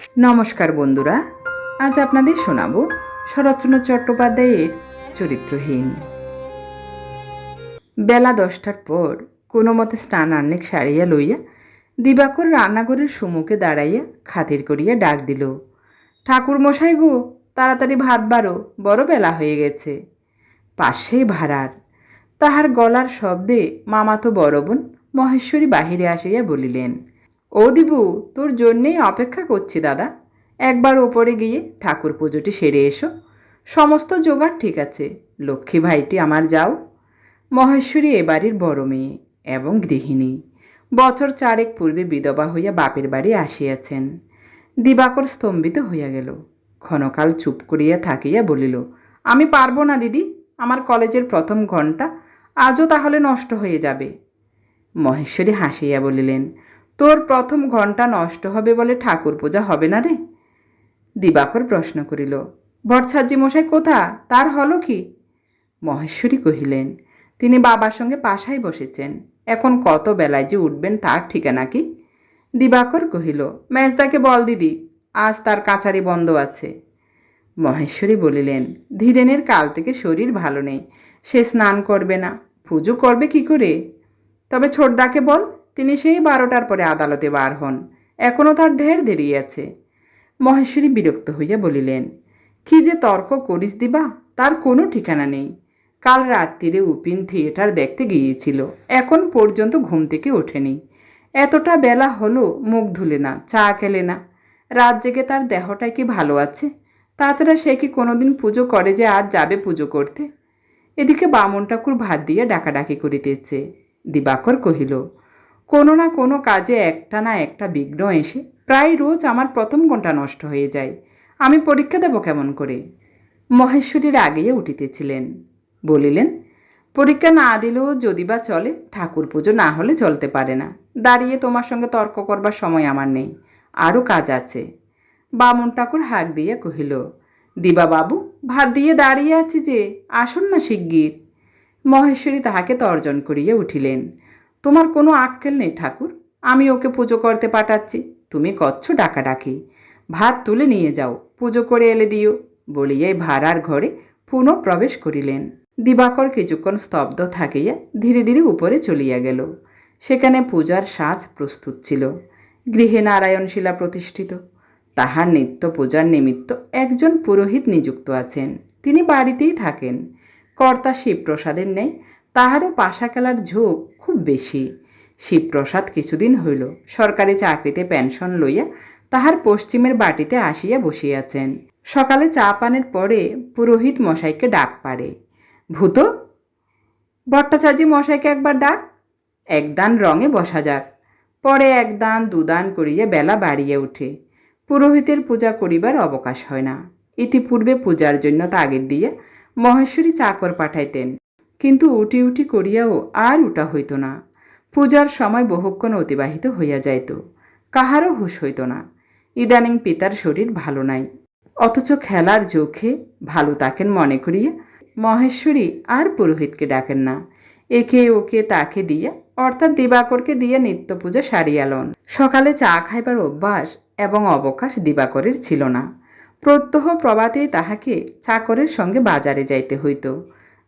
নমস্কার বন্ধুরা, আজ আপনাদের শোনাব শরৎচন্দ্র চট্টোপাধ্যায়ের চরিত্রহীন। বেলা দশটার পর কোনো মতে স্নান আন্নেক সারিয়া লইয়া দিবাকর রান্নাঘরের সম্মুখে দাঁড়াইয়া খাতির করিয়া ডাক দিল ঠাকুর মশাই গো, তাড়াতাড়ি ভাত বারো বড় বেলা হয়ে গেছে। পাশেই ভাড়ার, তাহার গলার শব্দে মামাতো বড় বোন মহেশ্বরী বাহিরে আসিয়া বলিলেন ও দিবু, তোর জন্যেই অপেক্ষা করছি দাদা। একবার ওপরে গিয়ে ঠাকুর পুজোটি সেরে এসো। সমস্ত জোগাড় ঠিক আছে। লক্ষ্মী ভাইটি আমার যাও। মহেশ্বরী এ বাড়ির বড় মেয়ে এবং গৃহিণী। বছর চারেক পূর্বে বিধবা হইয়া বাপের বাড়ি আসিয়াছেন। দিবাকর স্তম্ভিত হইয়া গেল। ক্ষণকাল চুপ করিয়া থাকিয়া বলিল, আমি পারব না দিদি, আমার কলেজের প্রথম ঘণ্টা আজও তাহলে নষ্ট হয়ে যাবে। মহেশ্বরী হাসিয়া বলিলেন তোর প্রথম ঘণ্টা নষ্ট হবে বলে ঠাকুর পূজা হবে না রে? দিবাকর প্রশ্ন করিল বটছাজি মশাই কোথা তার হলো কি? মহেশ্বরী কহিলেন, তিনি বাবার সঙ্গে পাশায় বসেছেন, এখন কত বেলায় যে উঠবেন তার ঠিকানা কি? দিবাকর কহিল, মেজদাকে বল দিদি, আজ তার কাছারি বন্ধ আছে। মহেশ্বরী বলিলেন, ধীরেনের কাল থেকে শরীর ভালো নেই, সে স্নান করবে না, পুজো করবে কি করে? তবে ছোটদাকে বল। তিনি সেই বারোটার পরে আদালতে বার হন। এখনও তার ঢের দেরি আছে। মহেশ্বরী বিরক্ত হইয়া বলিলেন, কি যে তর্ক করিস দিবা, তার কোনো ঠিকানা নেই। কাল রাত্রিরে উপিন থিয়েটার দেখতে গিয়েছিল, এখন পর্যন্ত ঘুম থেকে ওঠেনি। এতটা বেলা হলো, মুখ ধুলে না, চা খেলে না। রাত জেগে তার দেহটাই কি ভালো আছে? তাছাড়া সে কি কোনোদিন পুজো করে যে আজ যাবে পুজো করতে? এদিকে বামন ঠাকুর ভাত দিয়ে ডাকাডাকি করিতেছে। দিবাকর কহিল কোনো না কোনো কাজে একটা না একটা বিঘ্ন এসে প্রায় রোজ আমার প্রথম ঘণ্টা নষ্ট হয়ে যায়। আমি পরীক্ষা দেব কেমন করে? মহেশ্বরীর আগেই উঠিতেছিলেন। বলিলেন, পরীক্ষা না দিলেও যদি বা চলে, ঠাকুর পুজো না হলে চলতে পারে না। দাঁড়িয়ে তোমার সঙ্গে তর্ক করবার সময় আমার নেই। আরও কাজ আছে। বামন ঠাকুর হাঁক দিয়ে কহিল, দিবা বাবু, ভাত দিয়ে দাঁড়িয়ে আছি যে, আসুন না শিগগির। মহেশ্বরী তাহাকে তর্জন করিয়া উঠিলেন। তোমার কোনো আক্কেল নেই ঠাকুর, আমি ওকে পুজো করতে পাঠাচ্ছি। তুমি কচ্ছ ডাকাডাকি। ভাত তুলে নিয়ে যাও, পুজো করে এলে দিও বলিয়াই ভাড়ার ঘরে পুনঃ প্রবেশ করিলেন। দিবাকর কিছুক্ষণ স্তব্ধ থাকিয়া ধীরে ধীরে উপরে চলিয়া গেল। সেখানে পূজার সাজ প্রস্তুত ছিল। গৃহে নারায়ণশিলা প্রতিষ্ঠিত। তাহার নিত্য পূজার নিমিত্ত একজন পুরোহিত নিযুক্ত আছেন। তিনি বাড়িতেই থাকেন। কর্তা শিবপ্রসাদের নেই তাহারও পাশা খেলার ঝোঁক খুব বেশি। শিবপ্রসাদ কিছুদিন হইল, সরকারি চাকরিতে পেনশন লইয়া তাহার পশ্চিমের বাটিতে আসিয়া বসিয়াছেন। সকালে চা পানের পরে পুরোহিত মশাইকে ডাক পাড়ে। ভূত, ভট্টাচার্য মশাইকে একবার ডাক। একদান রঙে বসা যাক। পরে একদান দুদান করিয়া বেলা বাড়িয়ে ওঠে পুরোহিতের পূজা করিবার অবকাশ হয় না। ইতিপূর্বে পূজার জন্য তাগিদ দিয়ে মহেশ্বরী চাকর পাঠাইতেন। কিন্তু উটি উটি করিয়াও আর উটা হইত না। পূজার সময় বহুক্ষণ অতিবাহিত হইয়া যাইত। কাহারও হুশ হইত না। ইদানিং পিতার শরীর ভালো নাই। অথচ খেলার চোখে ভালো তাকেন মনে করিয়া মহেশ্বরী আর পুরোহিতকে ডাকেন না। একে ওকে তাকে দিয়া, অর্থাৎ দিবাকরকে দিয়া নিত্য পূজা সারিয়া লন। সকালে চা খাইবার অভ্যাস এবং অবকাশ দিবাকরের ছিল না। প্রত্যহ প্রভাতেই তাহাকে চাকরের সঙ্গে বাজারে যাইতে হইত।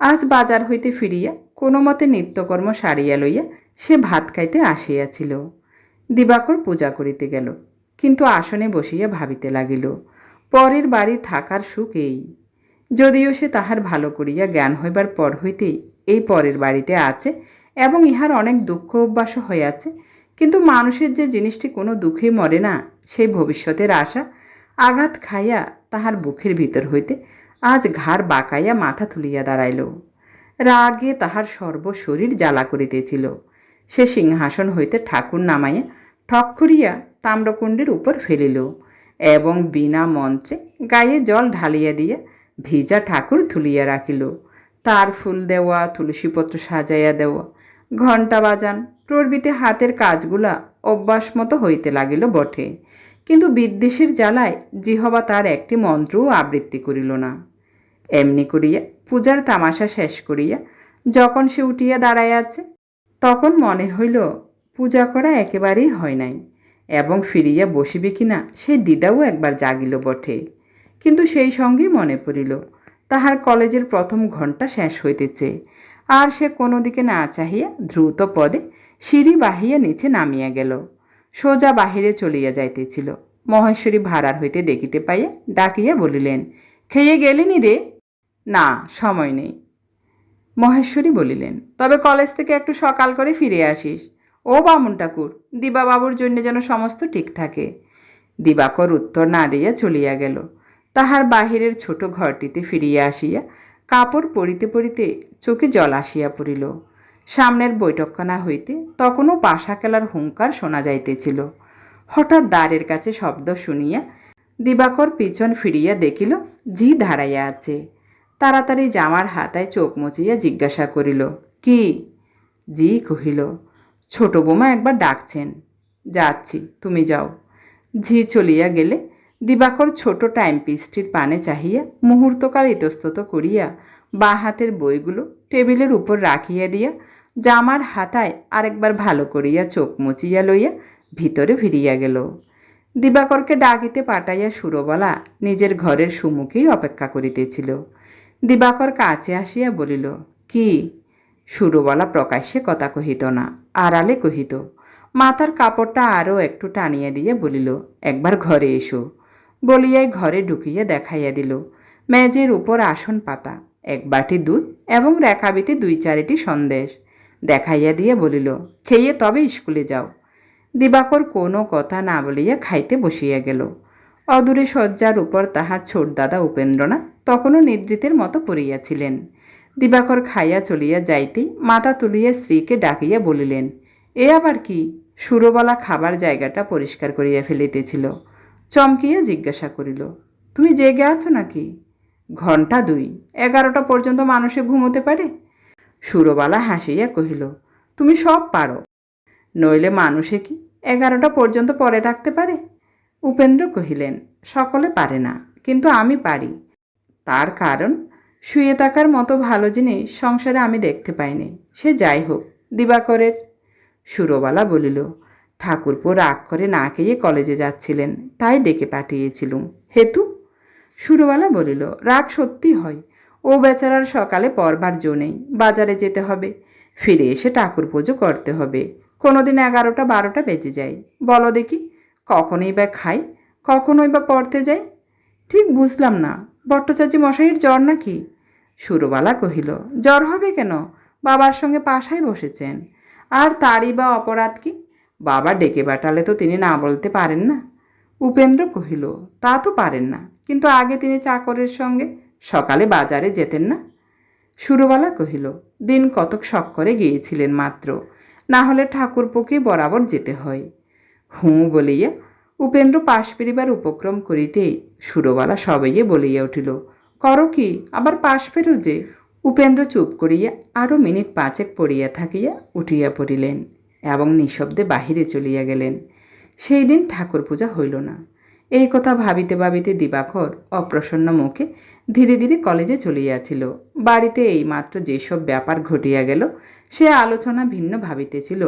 আজ বাজার হইতে ফিরিয়া কোনো মতে নিত্যকর্ম সারিয়া লইয়া সে ভাত খাইতে আসিয়াছিল। দিবাকর পূজা করিতে গেল, কিন্তু আসনে বসিয়া ভাবিতে লাগিল, পরের বাড়ি থাকার সুখ এই। যদিও সে তাহার ভালো করিয়া জ্ঞান হইবার পর হইতেই এই পরের বাড়িতে আছে এবং ইহার অনেক দুঃখ অভ্যাসও হইয়াছে, কিন্তু মানুষের যে জিনিসটি কোনো দুঃখে মরে না, সেই ভবিষ্যতের আশা আঘাত খাইয়া তাহার বুকের ভিতর হইতে আজ ঘাড় বাঁকাইয়া মাথা তুলিয়া দাঁড়াইল। রাগে তাহার সর্বশরীর জ্বালা করিতেছিল। সে সিংহাসন হইতে ঠাকুর নামাইয়া ঠক করিয়া তাম্রকুণ্ডের উপর ফেলিল এবং বিনা মন্ত্রে গায়ে জল ঢালিয়া দিয়া ভিজা ঠাকুর তুলিয়া রাখিল। তার ফুল দেওয়া, তুলসীপত্র সাজাইয়া দেওয়া, ঘণ্টা বাজান প্রভৃতি হাতের কাজগুলা অভ্যাস মতো হইতে লাগিল বটে। কিন্তু বিদ্বেষের জ্বালায় জিহবা তার একটি মন্ত্রও আবৃত্তি করিল না। এমনি করিয়া পূজার তামাশা শেষ করিয়া যখন সে উঠিয়া দাঁড়াইয়াছে তখন মনে হইল পূজা করা একেবারেই হয় নাই এবং ফিরিয়া বসিবে কিনা সেই দিদাও একবার জাগিল বটে। কিন্তু সেই সঙ্গেই মনে পড়িল, তাহার কলেজের প্রথম ঘণ্টা শেষ হইতেছে, আর সে কোনো দিকে না চাহিয়া দ্রুত পদে সিঁড়ি বাহিয়া নিচে নামিয়া গেল। সোজা বাহিরে চলিয়া যাইতেছিল। মহেশ্বরী ভাড়ার হইতে দেখিতে পাইয়া ডাকিয়া বলিলেন, খেয়ে গেলেনি রে? না, সময় নেই। মহেশ্বরী বলিলেন, তবে কলেজ থেকে একটু সকাল করে ফিরে আসিস। ও বামুন ঠাকুর, দিবাবাবুর জন্য যেন সমস্ত ঠিক থাকে। দিবাকর উত্তর না দিয়া চলিয়া গেল। তাহার বাহিরের ছোট ঘরটিতে ফিরিয়া আসিয়া কাপড় পরিতে পরিতে চোখে জল আসিয়া পড়িল। সামনের বৈঠকখানা হইতে তখনও পাশা খেলার হুঙ্কার শোনা যাইতেছিল। হঠাৎ দ্বারের কাছে শব্দ শুনিয়া দিবাকর পিছন ফিরিয়া দেখিল জি দাঁড়াইয়া আছে। তাড়াতাড়ি জামার হাতায় চোখ মুচিয়া জিজ্ঞাসা করিল, কি? জি কহিল, ছোট বোমা একবার ডাকছেন। যাচ্ছি, তুমি যাও। ঝি চলিয়া গেলে দিবাকর ছোট টাইম পিসটির পানে চাহিয়া মুহূর্তকাল ইতস্তত করিয়া বাঁ হাতের বইগুলো টেবিলের উপর রাখিয়া দিয়া জামার হাতায় আরেকবার ভালো করিয়া চোখ মুচিয়া লইয়া ভিতরে ফিরিয়া গেল। দিবাকরকে ডাকিতে পাঠাইয়া সুরবালা নিজের ঘরের সুমুখেই অপেক্ষা করিতেছিল। দিবাকর কাছে আসিয়া বলিল, কি? সুরবালা প্রকাশ্যে কথা কহিত না, আড়ালে কহিত। মাথার কাপড়টা আরও একটু টানিয়া দিয়ে বলিল, একবার ঘরে এসো। বলিয়াই ঘরে ঢুকিয়া দেখাইয়া দিল, মেজের উপর আসন পাতা, এক বাটি দুধ এবং রেখাবিতে দুই চারিটি সন্দেশ। দেখাইয়া দিয়ে বলিল, খেয়ে তবে স্কুলে যাও। দিবাকর কোনো কথা না বলিয়া খাইতে বসিয়া গেল। অদূরে শয্যার উপর তাহার ছোট দাদা উপেন্দ্রনাথ তখনও নিদ্রিতের মতো পড়িয়াছিলেন। দিবাকর খাইয়া চলিয়া যাইতেই মাথা তুলিয়া স্ত্রীকে ডাকিয়া বলিলেন, এ আবার কি? সুরবালা খাবার জায়গাটা পরিষ্কার করিয়া ফেলিতেছিল। চমকিয়া জিজ্ঞাসা করিল, তুমি জেগে আছো নাকি? ঘণ্টা দুই। এগারোটা পর্যন্ত মানুষে ঘুমোতে পারে? সুরবালা হাসিয়া কহিল, তুমি সব পারো। নইলে মানুষে কি এগারোটা পর্যন্ত পরে থাকতে পারে? উপেন্দ্র কহিলেন, সকলে পারে না, কিন্তু আমি পারি। তার কারণ? শুয়ে থাকার মতো ভালো জিনিস সংসারে আমি দেখতে পাইনি। সে যাই হোক, দিবাকরের। সুরবালা বলিল, ঠাকুরপো রাগ করে না খেয়ে কলেজে যাচ্ছিলেন, তাই ডেকে পাঠিয়েছিলুম। হেতু? সুরবালা বলিল, রাগ সত্যি হয়। ও বেচারার সকালে পরবার জো নেই, বাজারে যেতে হবে। ফিরে এসে ঠাকুর পুজো করতে হবে। কোনোদিন এগারোটা, বারোটা বেজে যায়। বলো দেখি, কখনই বা খাই, কখনোই বা পড়তে যাই? ঠিক বুঝলাম না। ভট্টাচার্য মশাইয়ের জ্বর নাকি? সুরবালা কহিল, জ্বর হবে কেন? বাবার সঙ্গে পাশায় বসেছেন। আর তারই বা অপরাধ কি? বাবা ডেকে পাঠালে তো তিনি না বলতে পারেন না। উপেন্দ্র কহিল, তা তো পারেন না, কিন্তু আগে তিনি চাকরের সঙ্গে সকালে বাজারে যেতেন না? সুরবালা কহিল, দিন কতক শখ করে গিয়েছিলেন মাত্র, না হলে ঠাকুরপোকে বরাবর যেতে হয়। হুঁ বলিয়া উপেন্দ্র পাশ ফিরিবার উপক্রম করিতেই সুরবালা সবাইয়ে বলিয়া উঠিল, করো কি? আবার পাশ ফেরো যে? উপেন্দ্র চুপ করিয়া আরও মিনিট পাঁচেক পড়িয়া থাকিয়া উঠিয়া পড়িলেন এবং নিঃশব্দে বাহিরে চলিয়া গেলেন। সেই দিন ঠাকুর পূজা হইল না। এই কথা ভাবিতে ভাবিতে দিবাকর অপ্রসন্ন মুখে ধীরে ধীরে কলেজে চলিয়াছিল বাড়িতে এইমাত্র যেসব ব্যাপার ঘটিয়া গেল, সে আলোচনা ভিন্ন ভাবিতেছিল।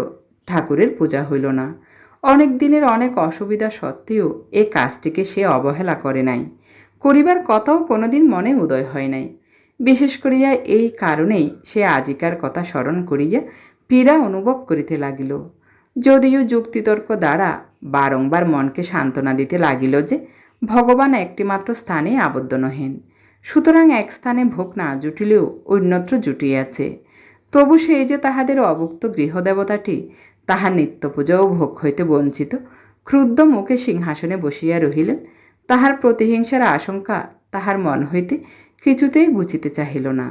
ঠাকুরের পূজা হইল না। অনেক দিনের অনেক অসুবিধা সত্ত্বেও এ কাজটিকে সে অবহেলা করে নাই। করিবার কথাও কোনোদিন মনে উদয় হয় নাই। বিশেষ করিয়া এই কারণেই সে আজিকার কথা স্মরণ করিয়া পীড়া অনুভব করিতে লাগিল। যদিও যুক্তিতর্ক দ্বারা বারংবার মনকে সান্ত্বনা দিতে লাগিল যে, ভগবান একটিমাত্র স্থানে আবদ্ধ নহেন। সুতরাং এক স্থানে ভোগ না জুটিলেও অন্যত্র জুটিয়াছে। তবু সেই যে তাহাদের অভুক্ত গৃহদেবতাটি তাহার নিত্য পূজা ও ভোগ হইতে বঞ্চিত। ক্রুদ্ধ মুখে সিংহাসনে বসিয়া রহিলেন। তাহার প্রতিহিংসার আশঙ্কা তাহার মন হইতে কিছুতেই বুঝিতে চাহিল না।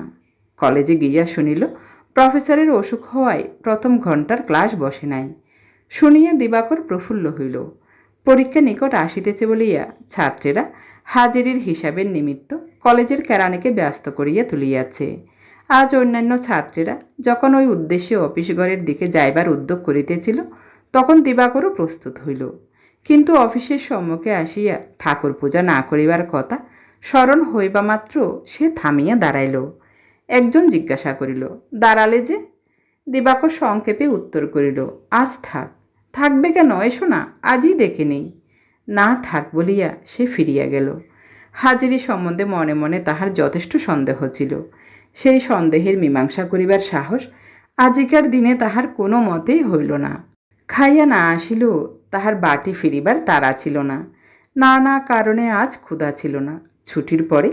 কলেজে গিয়া শুনিল, প্রফেসরের অসুখ হওয়ায় প্রথম ঘণ্টার ক্লাস বসে নাই। শুনিয়া দিবাকর প্রফুল্ল হইল। পরীক্ষা নিকট আসিতেছে বলিয়া ছাত্রেরা হাজিরির হিসাবের নিমিত্ত কলেজের কেরানিকে ব্যস্ত করিয়া তুলিয়াছে। আজ অন্যান্য ছাত্রেরা যখন ওই উদ্দেশ্যে অফিসঘরের দিকে যাইবার উদ্যোগ করিতেছিল, তখন দিবাকরও প্রস্তুত হইল। কিন্তু অফিসের সম্মুখে আসিয়া ঠাকুর পূজা না করিবার কথা স্মরণ হইবা মাত্র সে থামিয়া দাঁড়াইল। একজন জিজ্ঞাসা করিল, দাঁড়ালে যে? দিবাকর সংক্ষেপে উত্তর করিল, আজ থাক। থাকবে কেন? এসো না, আজই ডেকে নেই। না থাক বলিয়া সে ফিরিয়া গেল। হাজিরি সম্বন্ধে মনে মনে তাহার যথেষ্ট সন্দেহ ছিল। সেই সন্দেহের মীমাংসা করিবার সাহস আজিকার দিনে তাহার কোনো মতেই হইল না। খাইয়া না আসিল, তাহার বাটি ফিরিবার তাড়া ছিল না। নানা কারণে আজ ক্ষুধা ছিল না। ছুটির পরে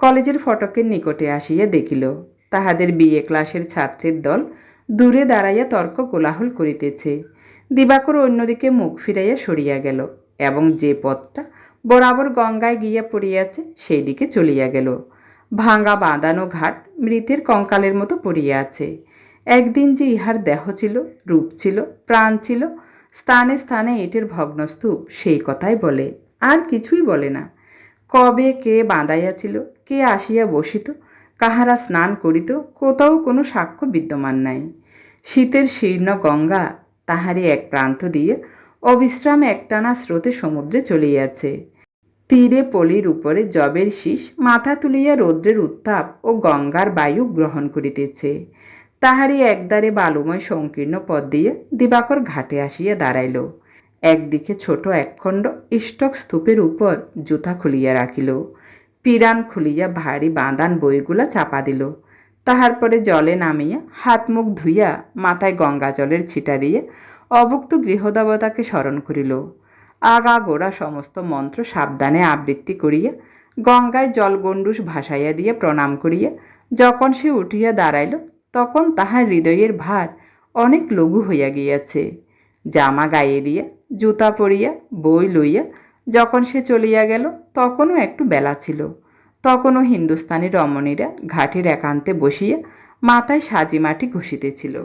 কলেজের ফটকের নিকটে আসিয়া দেখিল, তাহাদের বিএ ক্লাসের ছাত্রের দল দূরে দাঁড়াইয়া তর্ক কোলাহল করিতেছে। দিবাকর অন্যদিকে মুখ ফিরাইয়া সরিয়া গেল এবং যে পথটা বরাবর গঙ্গায় গিয়া পড়িয়াছে সেই দিকে চলিয়া গেল। ভাঙা বাঁধানো ঘাট মৃতের কঙ্কালের মতো পড়িয়া আছে। একদিন যে ইহার দেহ ছিল, রূপ ছিল, প্রাণ ছিল, স্থানে স্থানে ইটের ভগ্নস্তূপ সেই কথাই বলে। আর কিছুই বলে না। কবে কে বাঁধাইয়াছিল, কে আসিয়া বসিত, কাহারা স্নান করিত, কোথাও কোনো সাক্ষ্য বিদ্যমান নাই। শীতের শীর্ণ গঙ্গা তাহারই এক প্রান্ত দিয়ে অবিশ্রাম একটানা স্রোতে সমুদ্রে চলিয়াছে। তীরে পলির উপরে জবের শীষ, মাথা তুলিয়া রৌদ্রের উত্তাপ ও গঙ্গার বায়ু গ্রহণ করিতেছে। তাহারই একদারে বালুময় সংকীর্ণ পথ দিয়ে দিবাকর ঘাটে আসিয়া দাঁড়াইল। একদিকে ছোট একখণ্ড ইষ্টক স্তূপের উপর জুতা খুলিয়া রাখিল। পিরান খুলিয়া ভারী বাঁধান বইগুলা চাপা দিল। তাহার পরে জলে নামিয়া হাত মুখ ধুইয়া মাথায় গঙ্গা জলের ছিটা দিয়ে অভুক্ত গৃহদেবতাকে স্মরণ করিল। আগা গোড়া সমস্ত মন্ত্র সাবধানে আবৃত্তি করিয়া, গঙ্গায় জলগণ্ডুস ভাসাইয়া দিয়ে প্রণাম করিয়া, যখন সে উঠিয়া দাঁড়াইল, তখন তাহার হৃদয়ের ভার অনেক লঘু হইয়া গিয়াছে। জামা গায়ে দিয়া, জুতা পরিয়া, বই লইয়া, যখন সে চলিয়া গেল, তখনও একটু বেলা ছিল। তখনও হিন্দুস্তানি রমণীরা ঘাটের একান্তে বসিয়া মাথায় সাজি মাটি ঘষিতেছিল।